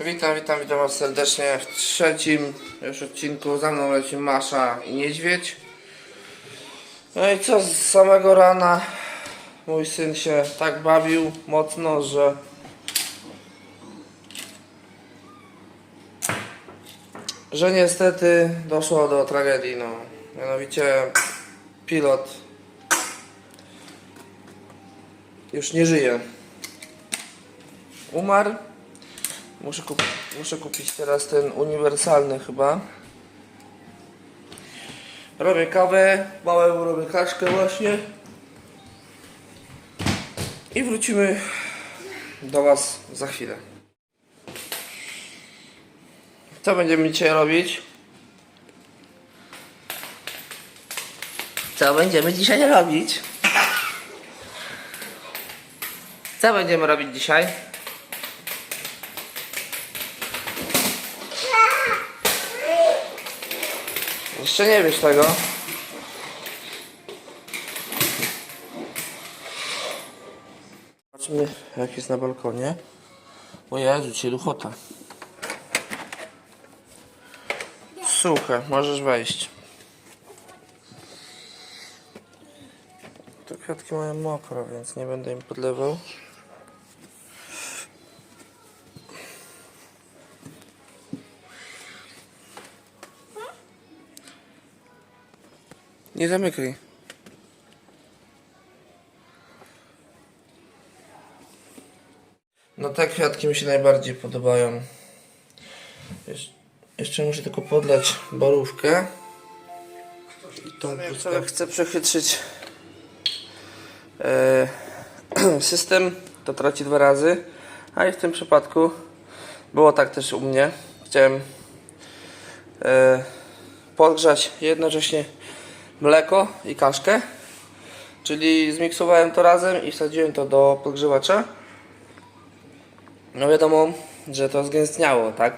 Witam, witam, witam Was serdecznie w trzecim już odcinku. Za mną leci Masza i Niedźwiedź. No i co, z samego rana mój syn się tak bawił mocno, że że niestety doszło do tragedii, no. Mianowicie pilot już nie żyje. Umarł. Muszę, kup muszę kupić teraz ten uniwersalny chyba. Robię kawę, małemu robię kaszkę właśnie. I wrócimy do Was za chwilę. Co będziemy dzisiaj robić? Co będziemy dzisiaj robić? Co będziemy robić dzisiaj? Jeszcze nie wiesz tego. Zobaczmy jak jest na balkonie. O Jezu, ci luchota. Suche, możesz wejść. Te kwiatki mają mokro, więc nie będę im podlewał. Nie zamykaj. No te kwiatki mi się najbardziej podobają. Jesz- Jeszcze muszę tylko podlać borówkę. I tą. Chcę przechytrzyć e, system, to traci dwa razy. A i w tym przypadku było tak też u mnie. Chciałem e, podgrzać jednocześnie mleko i kaszkę. Czyli zmiksowałem to razem i wsadziłem to do podgrzewacza. No wiadomo, że to zgęstniało, tak?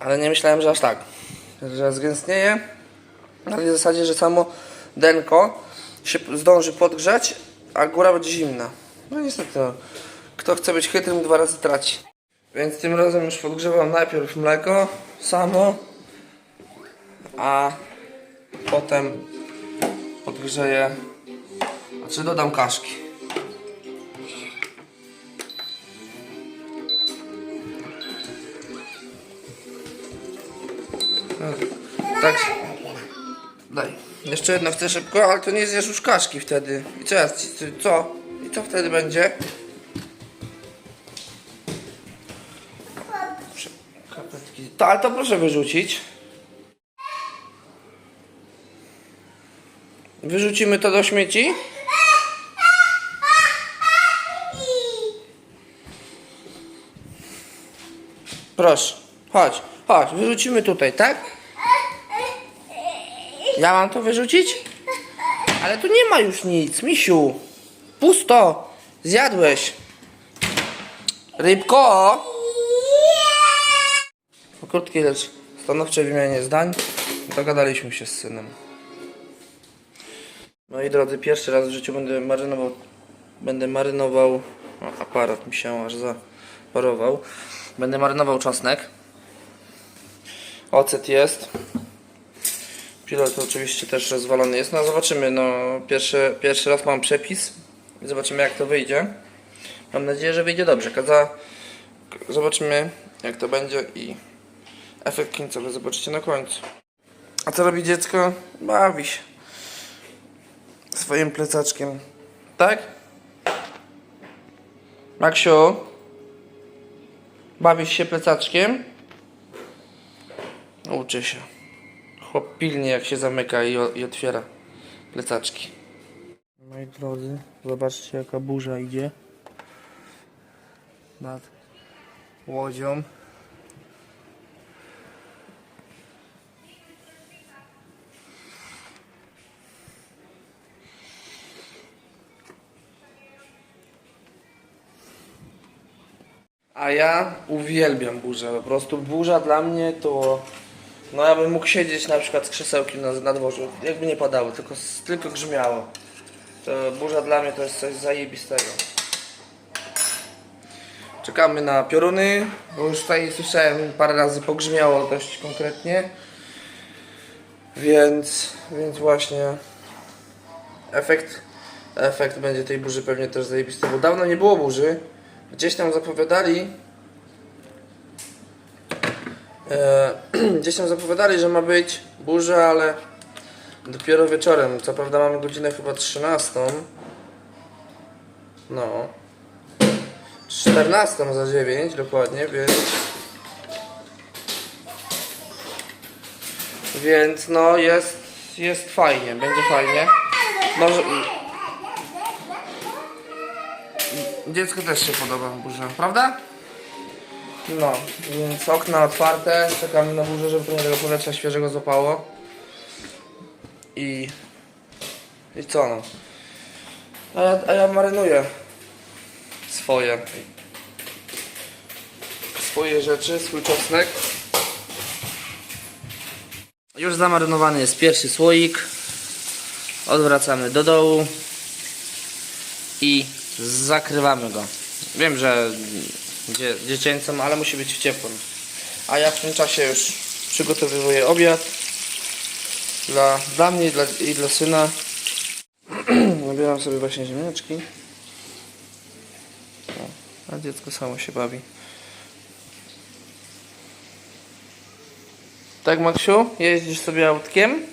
Ale nie myślałem, że aż tak. Że zgęstnieje. Na tej zasadzie, że samo denko się zdąży podgrzać, a góra będzie zimna. No niestety, no. kto chce być chytrym, dwa razy traci. Więc tym razem już podgrzewam najpierw mleko samo, a potem podgrzeję, znaczy dodam kaszki. No, tak. Daj. Jeszcze jedno chcę szybko, ale to nie zjesz już kaszki wtedy. I co, ja co? I co wtedy będzie? Kapetki. To, ale to proszę wyrzucić. Wyrzucimy to do śmieci? Proszę, chodź, chodź, wyrzucimy tutaj, tak? Ja mam to wyrzucić? Ale tu nie ma już nic, misiu. Pusto, zjadłeś. Rybko! Po krótkiej, lecz stanowczej wymianie zdań dogadaliśmy się z synem. Moi drodzy, pierwszy raz w życiu będę marynował, będę marynował, o, aparat mi się aż zaparował. Będę marynował czosnek. Ocet jest. Pilot oczywiście też rozwalony jest. No zobaczymy, no pierwszy, pierwszy raz mam przepis. i Zobaczymy jak to wyjdzie. Mam nadzieję, że wyjdzie dobrze. Kaza... Zobaczymy jak to będzie i efekt końcowy zobaczycie na końcu. A co robi dziecko? Bawi się swoim plecaczkiem. Tak? Maksiu? Bawisz się plecaczkiem? Uczy się. Chłop pilnie jak się zamyka i, o, i otwiera plecaczki. Moi drodzy, zobaczcie jaka burza idzie nad łodzią. A ja uwielbiam burzę. Po prostu burza dla mnie to. No ja bym mógł siedzieć na przykład z krzesełkiem na, na dworzu, jakby nie padało, tylko, tylko grzmiało. To burza dla mnie to jest coś zajebistego. Czekamy na pioruny, bo już tutaj słyszałem parę razy pogrzmiało dość konkretnie. Więc, więc właśnie efekt, efekt będzie tej burzy pewnie też zajebisty, bo dawno nie było burzy. Gdzieś tam zapowiadali, e, gdzieś tam zapowiadali, że ma być burza, ale dopiero wieczorem. Co prawda mamy godzinę chyba 13. No. 14 za 9 dokładnie, więc więc no jest jest fajnie, będzie fajnie. Może dziecku też się podoba burza, prawda? No, więc okna otwarte, czekamy na burzę, żeby trochę tego powietrza świeżego złapało. I i co no? A ja, a ja marynuję swoje swoje rzeczy, swój czosnek. Już zamarynowany jest pierwszy słoik. Odwracamy do dołu i zakrywamy go. Wiem, że dzie dziecięcym, ale musi być w ciepłym. A ja w tym czasie już przygotowuję obiad dla, dla mnie i dla, i dla syna. Nabieram sobie właśnie ziemniaczki. A dziecko samo się bawi. Tak, Maksiu? Jeździsz sobie autkiem?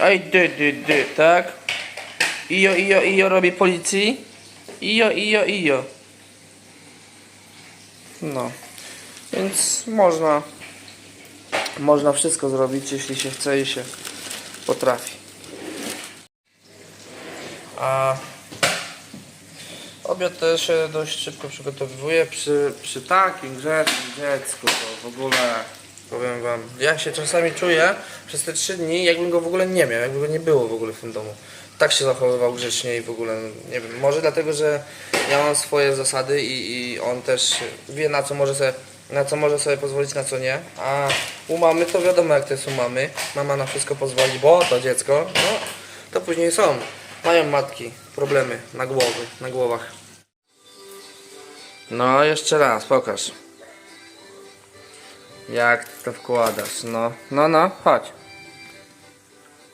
Ej, dy, dy, dy, tak? Ijo, ijo, ijo robi policji. Ijo, ijo, ijo. No. Więc można można wszystko zrobić, jeśli się chce i się potrafi. A obiad też się dość szybko przygotowuje przy, przy takim grzecznym dziecku, to w ogóle powiem wam, ja się czasami czuję przez te trzy dni, jakbym go w ogóle nie miał, jakby go nie było w ogóle w tym domu. Tak się zachowywał grzecznie i w ogóle, nie wiem, może dlatego, że ja mam swoje zasady i, i on też wie na co może sobie, na co może sobie pozwolić, na co nie, a u mamy to wiadomo jak to jest u mamy, mama na wszystko pozwoli, bo to dziecko, no to później są, mają matki problemy na głowy, na głowach. No, jeszcze raz, pokaż. Jak to wkładasz? No, no, no, chodź.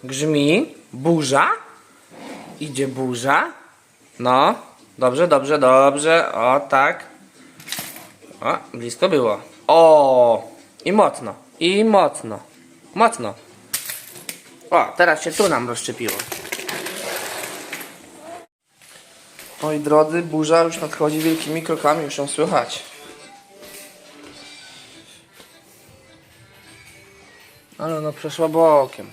Grzmi, burza. Idzie burza. No, dobrze, dobrze, dobrze. O, tak. O, blisko było. O, i mocno, i mocno. Mocno. O, teraz się tu nam rozszczepiło. Moi drodzy, burza już nadchodzi wielkimi krokami, już ją słychać. Ale no przeszła bokiem.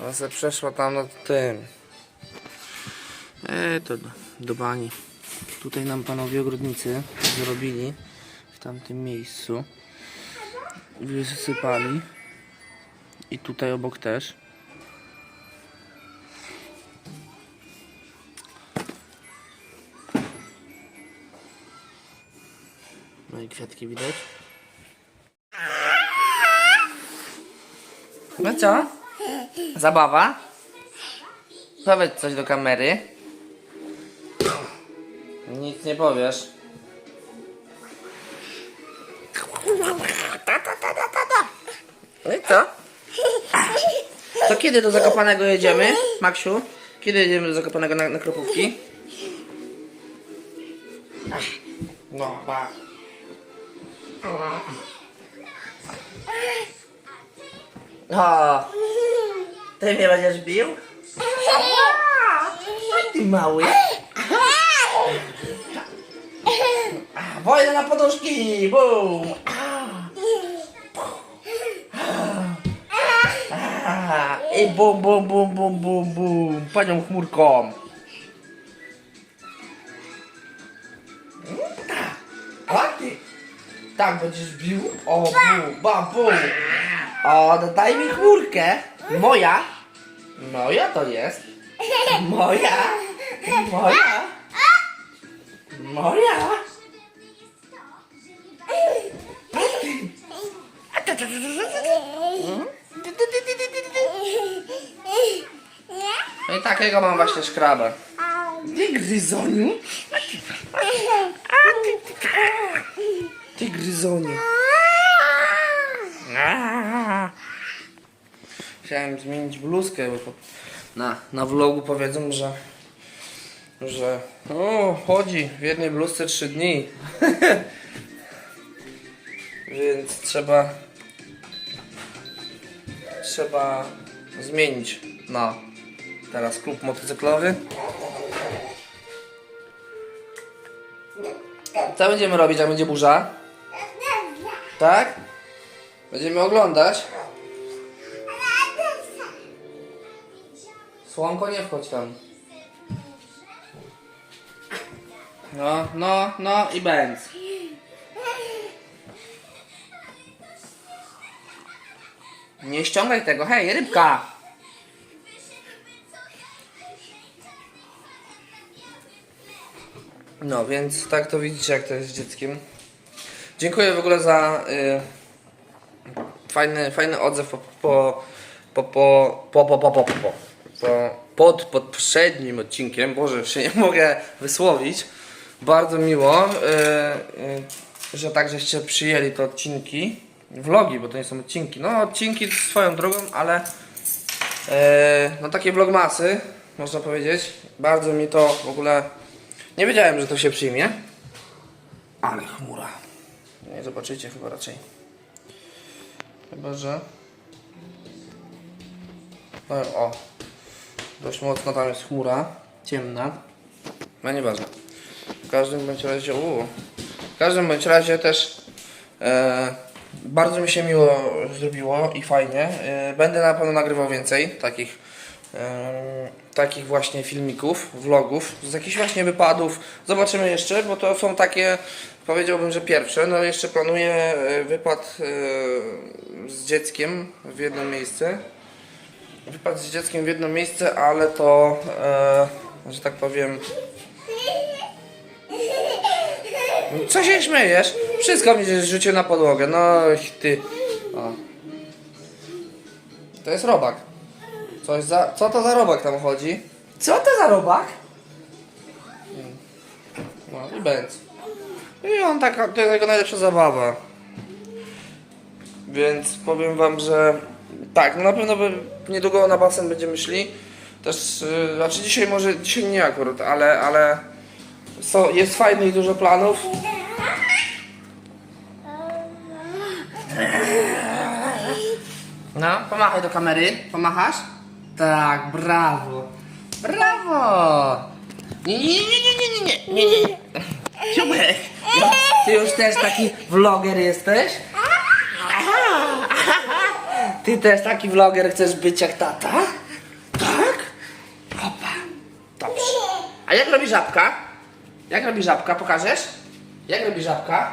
Ona se przeszła tam nad tym. E, to do, do bani. Tutaj nam panowie ogrodnicy zrobili w tamtym miejscu. Wysypali. I tutaj obok też. No i kwiatki widać. No co? Zabawa? Powiedz coś do kamery. Nic nie powiesz. No i co? To kiedy do Zakopanego jedziemy, Maksiu? Kiedy jedziemy do Zakopanego na, na Kropówki? No, ba. O, ty mnie będziesz bił? Ty mały. Wojna na poduszki! Bum! I bum, bum, bum, bum, bum, bum. Panią chmurką. A ty? Tak będziesz bił? O, bu, ba, bu. O, no daj mi chmurkę. Moja. Moja to jest. Moja. Moja. Moja. Takiego mam właśnie szkrabę. Nie gryzoniu. Ty gryzonie. Chciałem zmienić bluzkę, bo na, na vlogu powiedzą, że że o, chodzi w jednej bluzce 3 dni. Więc trzeba trzeba zmienić na teraz klub motocyklowy. Co będziemy robić, jak będzie burza? Tak? Będziemy oglądać. Słonko nie wchodź tam. No, no, no i bęc. Nie ściągaj tego, hej, rybka! No, więc tak to widzicie, jak to jest z dzieckiem. Dziękuję w ogóle za y, fajny, fajny odzew po, po, po, po, po, po, po, po, po, po, po, pod poprzednim odcinkiem. Boże, się nie mogę wysłowić. Bardzo miło, y, y, że tak żeście przyjęli te odcinki. Vlogi, bo to nie są odcinki. No, odcinki swoją drogą, ale e, no takie vlogmasy, można powiedzieć. Bardzo mi to w ogóle... Nie wiedziałem, że to się przyjmie. Ale chmura. Nie zobaczycie chyba raczej. Chyba, że... No, o. Dość mocno tam jest chmura. Ciemna. No nieważne. W każdym bądź razie... Uu. W każdym bądź razie też... E, bardzo mi się miło zrobiło i fajnie. E, będę na pewno nagrywał więcej takich takich właśnie filmików, vlogów, z jakichś właśnie wypadów. Zobaczymy jeszcze, bo to są takie, powiedziałbym, że pierwsze. No jeszcze planuję e, wypad e, z dzieckiem w jedno miejsce. Wypad z dzieckiem w jedno miejsce, ale to, e, że tak powiem... Co się śmiejesz? Wszystko mi rzucił na podłogę, no ty. O. To jest robak. Coś za, co to za robak tam chodzi? Co to za robak? No i Benz. I on taka, to jest jego najlepsza zabawa. Więc powiem wam, że tak, no na pewno by, niedługo na basen będziemy szli. Też, yy, znaczy dzisiaj może, dzisiaj nie akurat, ale, ale so, jest fajnych dużo planów. No, pomachaj do kamery. Pomachasz? Tak, brawo. Brawo! Nie, nie, nie, nie, nie, nie, nie, nie, nie. Ciubek, ty już też taki vloger jesteś? Ty też taki vloger chcesz być jak tata? Tak? Opa. Dobrze. A jak robi żabka? Jak robi żabka? Pokażesz? Jak robi żabka?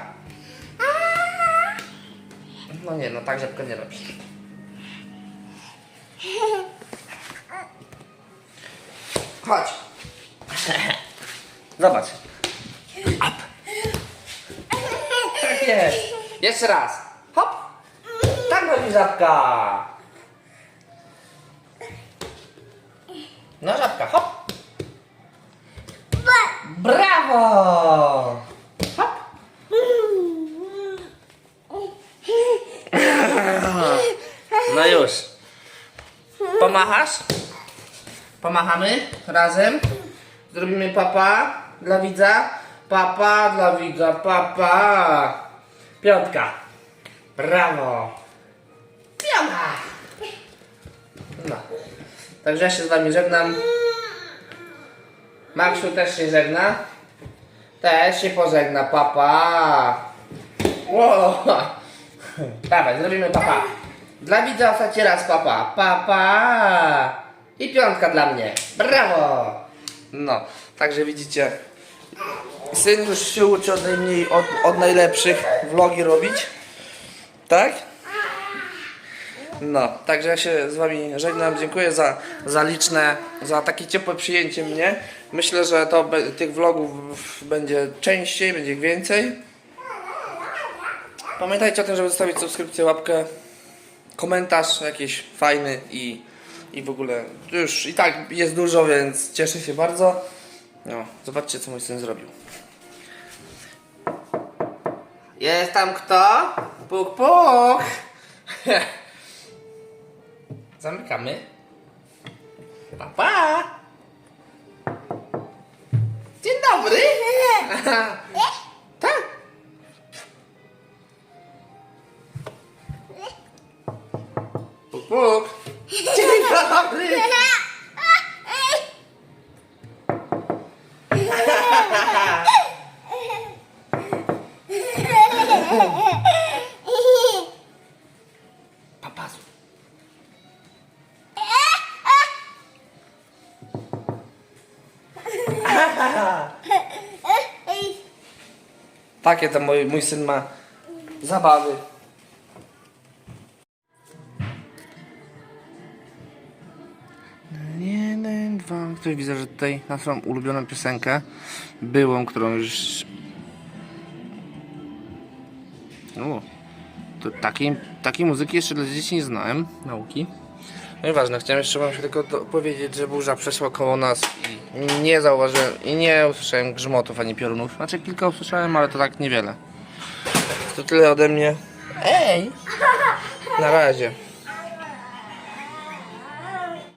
No nie, no tak żabka nie robi. Chodź. Zobacz. Up. Tak jest. Jeszcze raz. Hop. Tak robi żabka. No żabka, hop. Brawo. Hop. No już. Pomachasz? Pomachamy razem. Zrobimy papa dla widza. Papa dla widza, papa. Piątka. Brawo. Piątka. No. Także ja się z wami żegnam. Maksiu też się żegna. Też się pożegna, papa. Wow. Dawaj, zrobimy papa. Dla widza ostatni raz papa. Papa. I piątka dla mnie. Brawo. No, także widzicie. Syn już się uczy od najmniej, od, od najlepszych vlogi robić. Tak? No, także ja się z wami żegnam. Dziękuję za, za liczne, za takie ciepłe przyjęcie mnie. Myślę, że to be, tych vlogów będzie częściej, będzie ich więcej. Pamiętajcie o tym, żeby zostawić subskrypcję, łapkę, komentarz jakiś fajny i, i w ogóle już i tak jest dużo, więc cieszę się bardzo. No, zobaczcie co mój syn zrobił. Jest tam kto? Puk, puk. Zamykamy. Pa, pa. Dzień dobry. tak. Puk, puk. Dzień dobry. Papazu. Takie to mój, mój syn ma zabawy. Jeden, dwa. Ktoś widzę, że tutaj na swoją ulubioną piosenkę, byłą, którą już. O, to takiej, takiej muzyki jeszcze dla dzieci nie znałem, nauki. No i ważne, chciałem jeszcze wam się tylko powiedzieć, że burza przeszła koło nas i nie zauważyłem i nie usłyszałem grzmotów ani piorunów. Znaczy kilka usłyszałem, ale to tak niewiele. To tyle ode mnie. Ej! Na razie.